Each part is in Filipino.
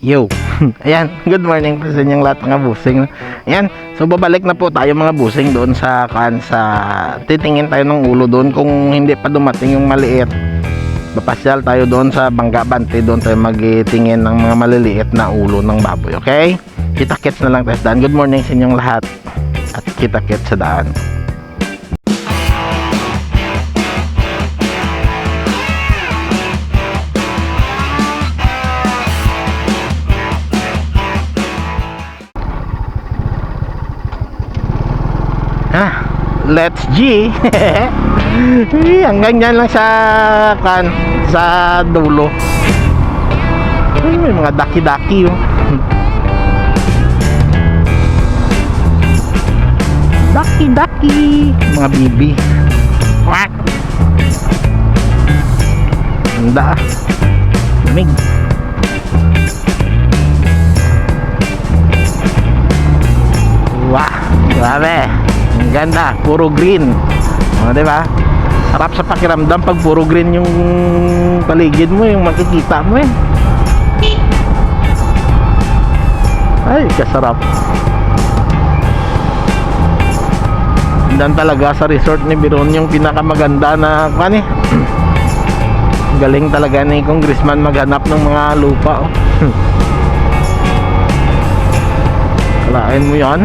Yo. Ayan, good morning po sa inyong lahat mga busing. Ayan, so babalik na po tayo mga busing doon sa kan sa titingin tayo ng ulo doon kung hindi pa dumating yung maliit. Papasyal tayo doon sa Bangga Bante, doon tayo magtingin ng mga maliliit na ulo ng baboy, okay? Kita-kits na lang tayo sa daan. Good morning sa inyong lahat. At kita-kits sa daan. Ah, let's G. Hanggang dyan lang sa kan sa dulo. Ay, may mga daki-daki oh. Daki-daki, mga bibi. Quack. Handa. Lamig. Wah, grabe. Ganda, puro green. O, di ba? Sarap sa pakiramdam pag puro green yung paligid mo, yung makikita mo eh. Ay, kasarap. Dan talaga sa resort ni Biron yung pinakamaganda na kan eh. Galing talaga ni Congressman maghanap ng mga lupa. Oh. Kalain mo yan.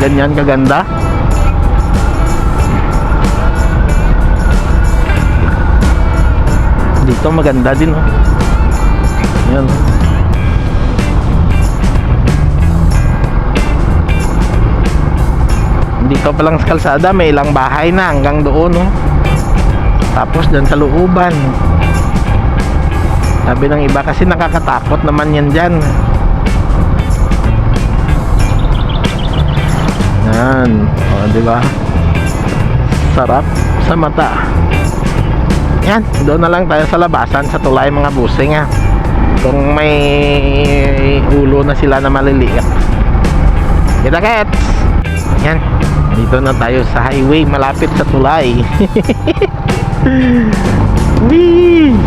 Ganyan kaganda. Dito maganda din oh. Yan. Dito pa lang sa kalsada may ilang bahay na hanggang doon oh. Tapos dyan sa looban. Sabi ng iba kasi nakakatakot naman yan dyan. Yan. O, di ba? Sarap sa mata. Yan, doon na lang tayo sa labasan sa tulay mga busing ha. Kung may ulo na sila na maliliit. Kita kets. Yan. Dito na tayo sa highway malapit sa tulay. Wee!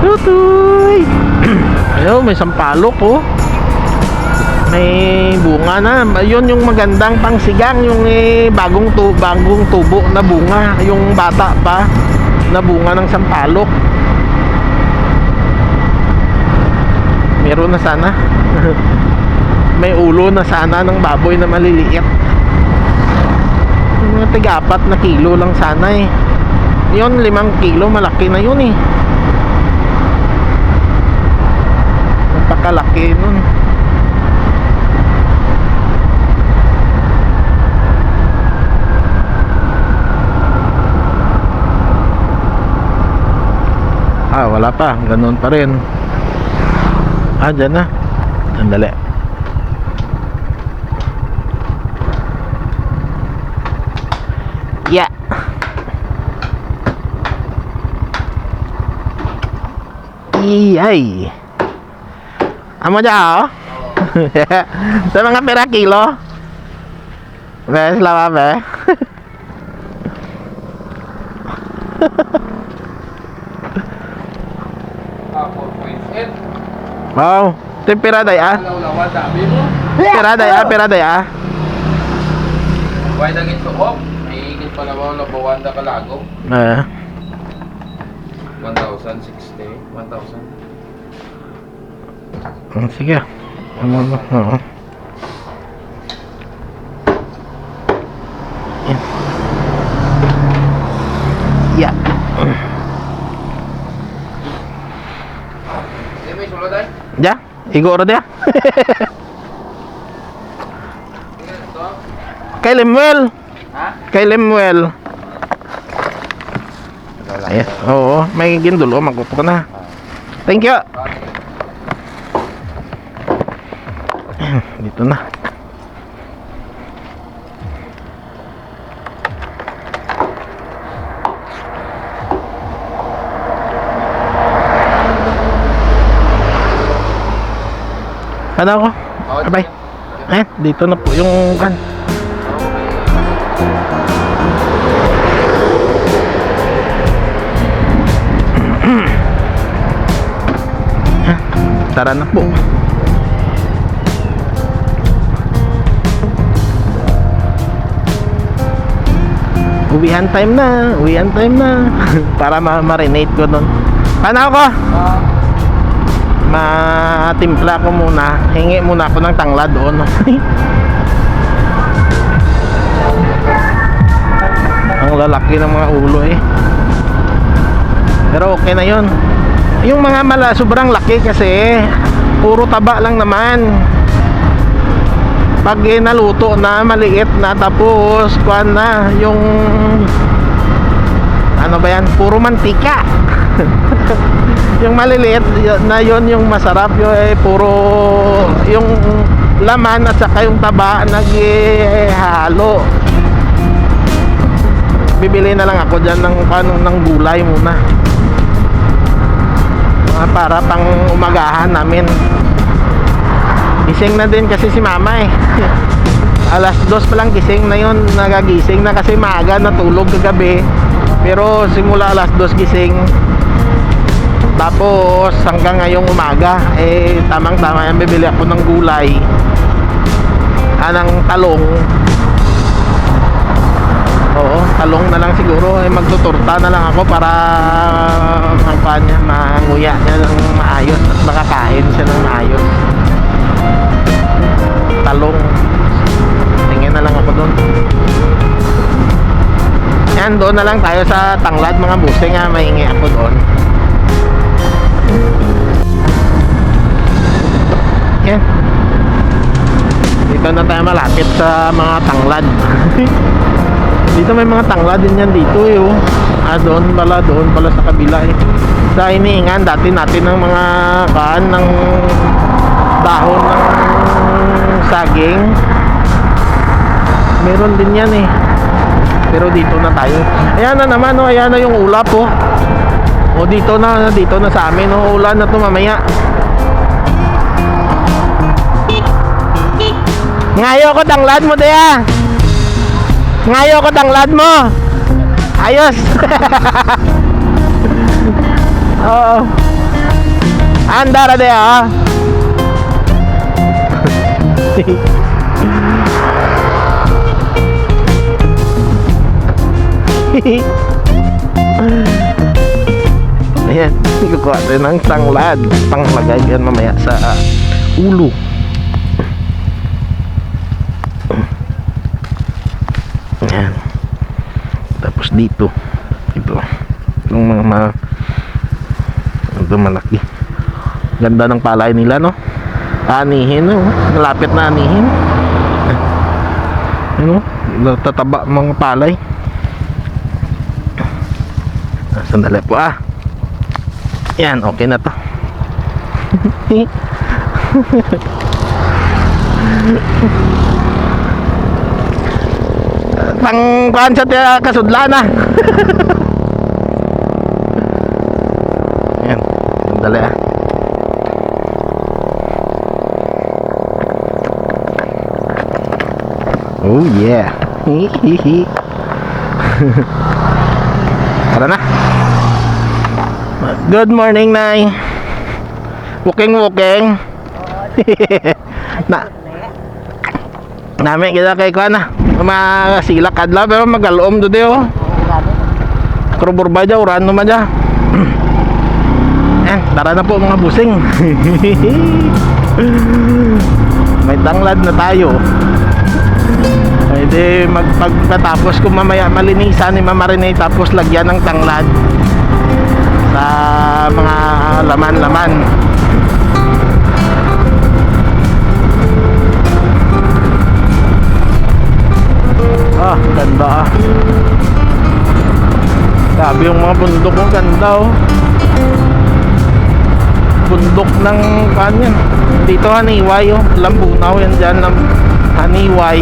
Tutoy! Ayun, may sampalok oh may bunga na. Yun yung magandang pangsigang, yung eh, bagong tu bagong tubo na bunga, yung bata pa na bunga ng sampalok. Meron na sana. may ulo na sana ng baboy na maliliit. Mga tiga-apat na kilo lang sana eh. Yun, limang kilo, malaki na yun eh. Napakalaki nun. Ah, wala pa. Ganun pa rin. Ah, dyan na. Sandali. Yeah. Iyay. Amo dyan, oh. Sa mga pera kilo. Be, selamat be. Ah, 4.8. Wow. Tempera day ah. Pera day ah, pera day ah. Why naging suok? May higit pa naman na bawanda kalagong. Eh. 1,060. 1,000. Mm, Sige. Ano ba? Oo. Yan. Yeah. Hindi, may sulod ay. Ya, igo ora dia. Kay Lemuel. Ha? Kay Lemuel. Yes. Oo, may gindulo magpupo ka na. Thank you. Dito na. Ano ako? Abay. Eh, dito na po yung kan. tara na po. Uwihan time na, uwihan time na. Para ma-marinate ko nun. Paano ako? Matimpla ko muna. Hingi muna ako ng tangla doon. Ang lalaki ng mga ulo eh. Pero okay na yun. Yung mga mala, sobrang laki kasi puro taba lang naman. Pag eh, naluto na, maliit na, tapos kuan na, yung ano ba yan, puro mantika. yung maliliit na yon yung masarap. Yung eh, puro yung laman at saka yung taba naghihalo bibili na lang ako dyan ng, paano, ng gulay muna. Mga para pang umagahan namin. Gising na din kasi si mama eh. Alas dos pa lang gising na yon nagagising na kasi maaga natulog kagabi. Pero simula alas dos gising tapos hanggang ngayong umaga eh tamang tama yan bibili ako ng gulay ah, ng talong Oo, talong na lang siguro. Eh, magtuturta na lang ako para ang kanya, manguya niya ng maayos at makakain siya ng maayos. Talong. Tingin na lang ako doon. Yan, doon na lang tayo sa tanglad mga busing ha. Maingi ako doon. Dito na tayo malapit sa mga tanglad. Dito may mga tangla din yan dito eh oh. Ah, doon pala, doon pala sa kabila eh. Sa iniingan dati natin ng mga kaan ng dahon ng saging. Meron din yan eh. Pero dito na tayo. Ayan na naman oh, ayan na yung ulap oh. O dito na, dito na sa amin oh. Ulan na to mamaya. Ngayo ko tanglad mo daya. Ngayo ko tanglad mo. Ayos. Oo. Andara de ah. Ayan, kukuha tayo ng tanglad. Panglagay yan mamaya sa ah, ulo. Ayan. Tapos dito. Ito. Yung mga mga ito malaki. Ganda ng palay nila, no? Anihin, no? Malapit na anihin. Ano? Tataba mga palay. Ah, Sandali po, ah. Yan, okay na to. pang kuan sa tiya kasudlan ah. Yan, sandali ah. Oh yeah. Hihihi. Tara na. Good morning, Nay. Walking, walking. na, Nami kita kay kuan na. Mga silak kadlaw pero magalom do dio. Krobor ba dya, uran naman dya. Yan, tara na po mga busing. May tanglad na tayo. Pwede magpagpatapos kung mamaya malinisan ni mamarinate tapos lagyan ng tanglad sa mga laman-laman. Ah, ganda ah. Sabi yung mga bundok ko, ganda oh. Bundok ng kanyan. Dito haniway oh. Lambunaw yan dyan. Lam, haniway.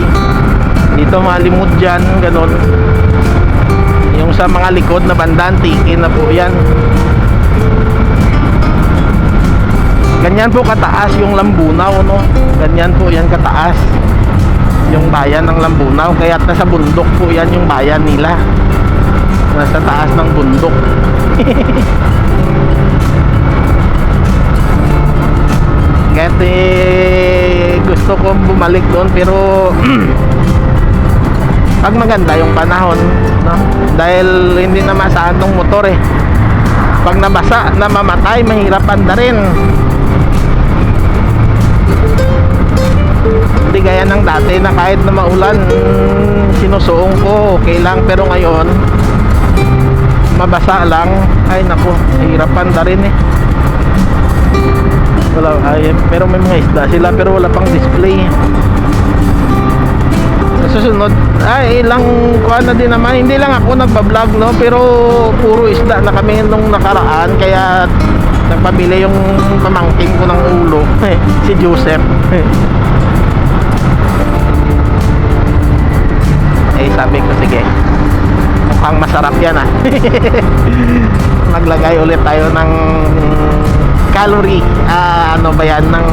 Dito malimut dyan. Ganon. Yung sa mga likod na banda, antikin na po yan. Ganyan po kataas yung Lambunaw, no? Ganyan po yan kataas yung bayan ng Lambunaw kaya nasa bundok po yan yung bayan nila. Nasa taas ng bundok. Kaya eh, gusto ko bumalik doon pero pag maganda yung panahon no? dahil hindi na masahan tong motor eh. Pag nabasa namamatay mahirap anda rin. Hindi gaya ng dati na kahit na maulan sinusuong ko okay lang. Pero ngayon mabasa lang. Ay naku hirapan na rin eh. Wala ay, pero may mga isda sila pero wala pang display. Sa susunod ay ilang kuha na din naman. Hindi lang ako nagbablog no? Pero puro isda na kami nung nakaraan. Kaya nagpabili yung pamangking ko ng ulo. Si Joseph sabi ko sige. Mukhang masarap yan ah. Maglagay ulit tayo ng calorie ah, ano ba yan ng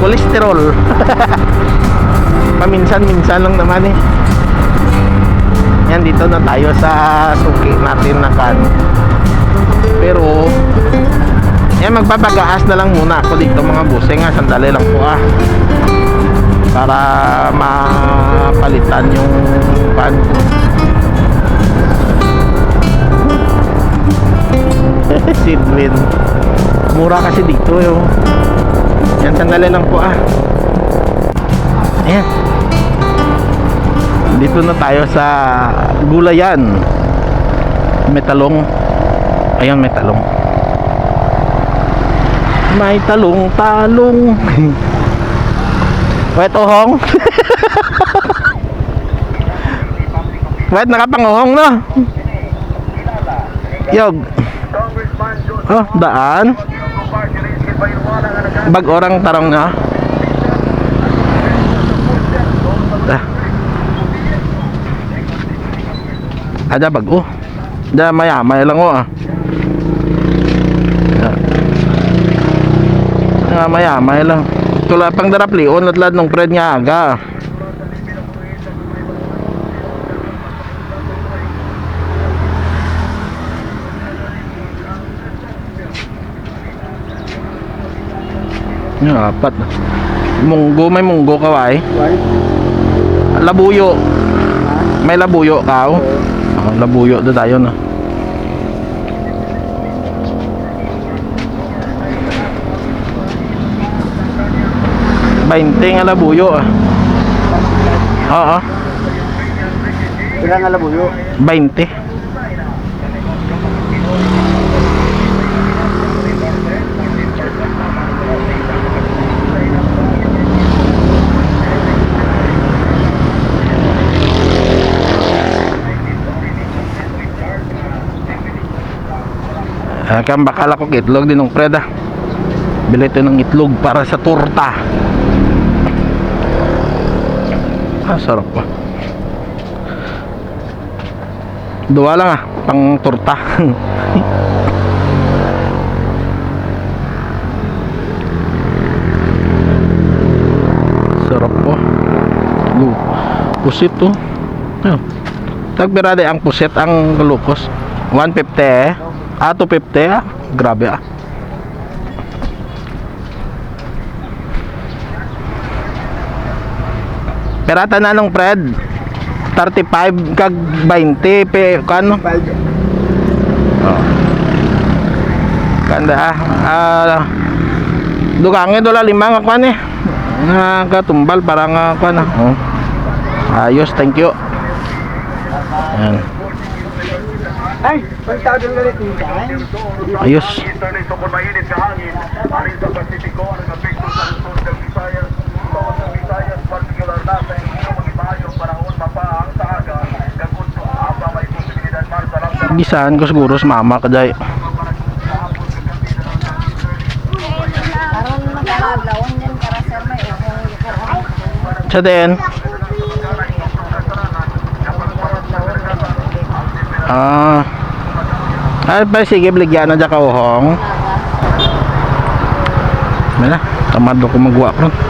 cholesterol. Paminsan-minsan lang naman eh. Yan dito na tayo sa suki natin na kan. Pero yan magpapagaas na lang muna ako dito mga busing ha sandali lang po ah para mapalitan yung pan ko Sidwin mura kasi dito yung yan sandali lang po ah. Ayan. Dito na tayo sa gulayan. May talong ayan may may talong talong wet ohong wet nakapangohong no yog. Oh daan. Bag orang tarong na ah. Ada bag oh. Da maya maya lang oh ah. Ah, maya maya lang tula pang darapli on at lad nung pred nga aga Yung apat. Munggo, may munggo ka ba eh? Labuyo. May labuyo ka oh. Oh, labuyo do tayo na. Bainte nga labuyo ah. Oo, Kailan nga labuyo? 20. Ah, kaya bakala ko itlog din ng preda. Bili ito ng itlog para sa torta. Ah, sarap pa. Dua lang ah, pang torta. Sarap po. Uh, pusit to. Oh. Tagbirade ang pusit ang galukos. 150 eh. Ah, 250 ah. Grabe ah. Perata na nung Fred. 35 kag 20 pe kano? Oh. Kanda ah. Ah Dugangin dola lima nga kwan eh. Nga katumbal para nga kwan ah. Oh. Ayos, thank you. Ayan. Ay, pagtawag ng daan. Ayos. Internet sa mainit sa hangin, alin sa Pasipiko, ang epekto sa lungsod ng Visayas, bawat ng Visayas, particular na sa inyong mga ibayong panahon mapaang sa aga, kagunso, apa may posibilidad Gisahan ko siguro sa mama uhong karon. Sa din. Ah. Ay, pa sige, bligyan na dyan ka uhong. May na, tamad ko magawa ko.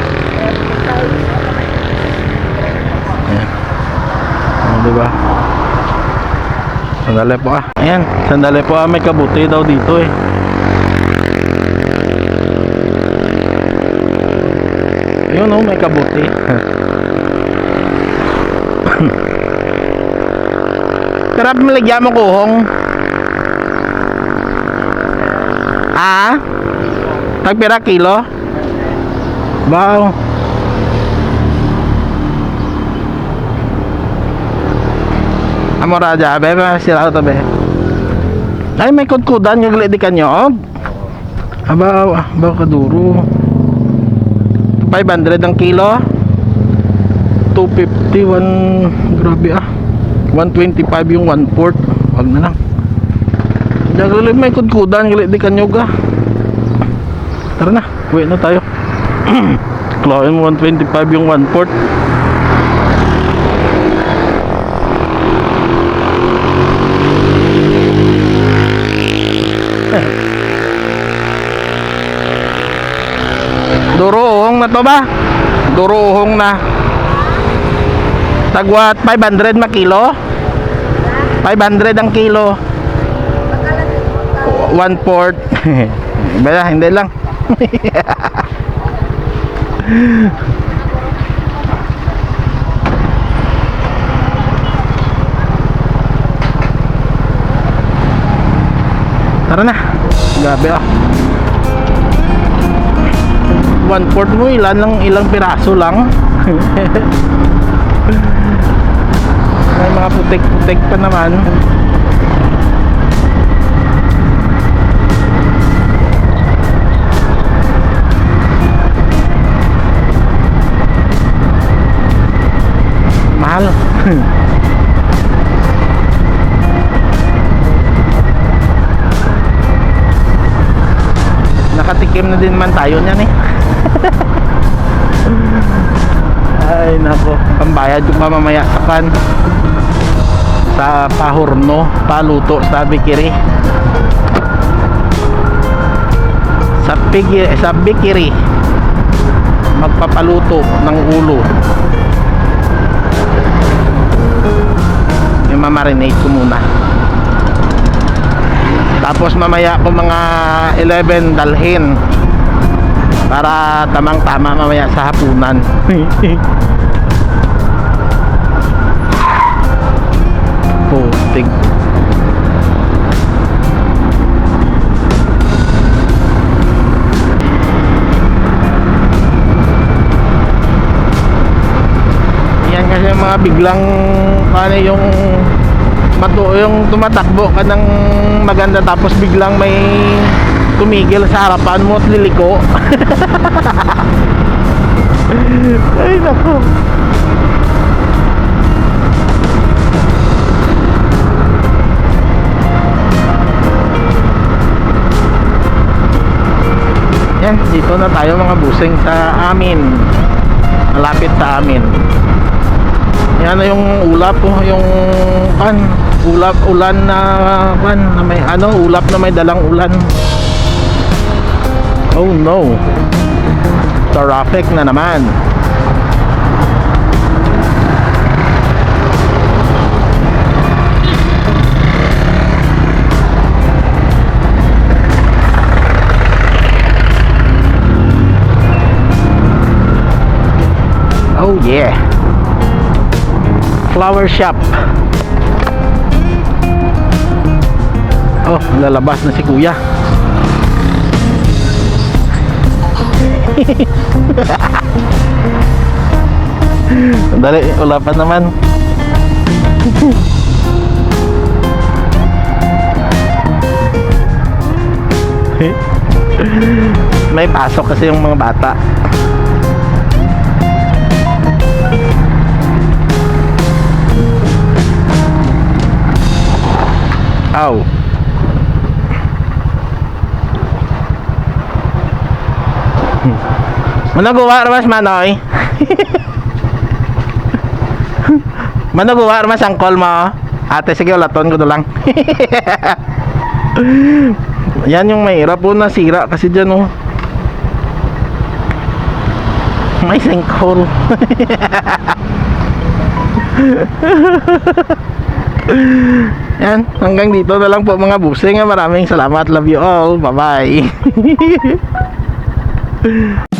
Oh, diba? Sandali po ah. Ayan, sandali po ah. May kabuti daw dito eh. Yun oh, may kabuti. Sarap malagyan mo kuhong. Ah? Tagpira kilo? Wow. Amora aja, bebe, sila to be. Ay, may kudkudan yung di kanyo. Aba, ba kaduro. 500 ang kilo. 251 grabe ah. 125 yung 1 port. Wag na lang. Jagalib may kudkudan gali di kanyo ga. Tara na, uwi na tayo. Mo 125 yung 1 port. Duruhong na to ba? Duruhong na. Tagwat 500 ma kilo? 500 ang kilo. One port. Bala, hindi lang. Tara na. Gabi ah. One port mo ilan lang ilang piraso lang. May mga putik-putik pa naman. Mahal. Nakatikim na din man tayo niyan eh. Ay nako, pambayad yung mamamaya sa kan sa pahurno, paluto sa bikiri. Sa pigi, sa bikiri magpapaluto ng ulo. Yung mamarinate ko muna. Tapos mamaya ko mga 11 dalhin para tamang tama mamaya sa hapunan. Putik. Yan kasi mga biglang ano yung matu yung tumatakbo ka ng maganda tapos biglang may tumigil sa harapan mo at liliko. Ay nako. Yan, dito na tayo mga busing sa amin. Malapit sa amin. Yan na yung ulap po, yung kan, ulap ulan na kan, na may ano, ulap na may dalang ulan. Oh no. Traffic na naman. Oh yeah. Flower shop. Oh, lalabas na si kuya. Dali, wala pa naman. May pasok kasi yung mga bata. Aw. Gawa ramas manoy? Manuguha mas ang call mo. Ate, sige, ulaton ko lang. Yan yung mahirap po nasira kasi dyan oh. May sinkhole. Yan, hanggang dito na lang po mga busing. Maraming salamat. Love you all. Bye-bye.